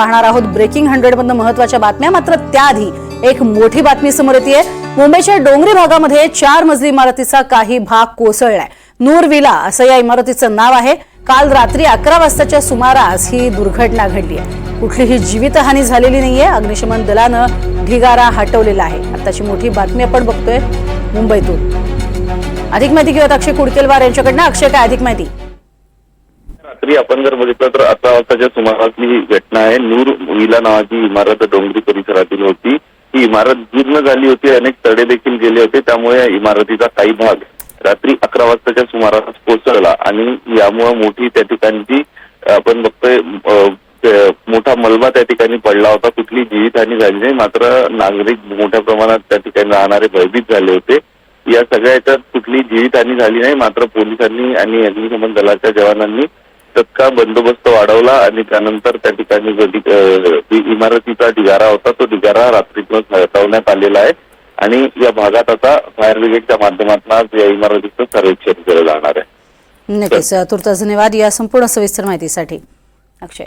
पाहणार आहोत. Breaking hundred मधनं महत्त्वाच्या बातम्या. मात्र त्याआधी एक मोठी बातमी समोर येते मुंबईच्या डोंगरी भागामध्ये चार मजली इमारतीचा काही भाग कोसळलाय. नूर विला असं या इमारतीचं नाव आहे. काल रात्री अकरा वाजताच्या सुमारास ही दुर्घटना घडली आहे. कुठलीही जीवितहानी झालेली नाहीये. अग्निशमन दलानं ढिगारा हटवलेला आहे. आताची मोठी बातमी आपण बघतोय मुंबईतून. अधिक माहिती घेऊयात अक्षय कुडकेलवार यांच्याकडनं. अक्षय काय अधिक माहिती? रात्री आपण जर बघितलं तर अकरा वाजताच्या सुमारातली ही घटना आहे. नूर विला नावाची इमारत डोंगरी परिसरातील होती. ही इमारत जीर्ण झाली होती अनेक तडे देखील गेले होते. त्यामुळे या इमारतीचा काही भाग रात्री अकरा वाजताच्या सुमारास कोसळला आणि यामुळे मोठी त्या ठिकाणची आपण बघतोय मोठा मलबा त्या ठिकाणी पडला होता. कुठली जीवितहानी झाली नाही मात्र नागरिक मोठ्या प्रमाणात त्या ठिकाणी राहणारे भयभीत झाले होते. या सगळ्या याच्यात कुठली जीवितहानी झाली नाही मात्र पोलिसांनी आणि अग्निशमन दलाच्या जवानांनी तत्काळ बंदोबस्त वाढवला आणि त्यानंतर त्या ठिकाणी जो इमारतीचा ढिगारा होता तो ढिगारा रात्रीतून हटवण्यात आलेला आहे आणि या भागात आता फायर ब्रिगेडच्या माध्यमातून आज या इमारतीचं सर्वेक्षण केलं जाणार आहे. नक्कीच तुर्तास धन्यवाद या संपूर्ण सविस्तर माहितीसाठी. अक्षय.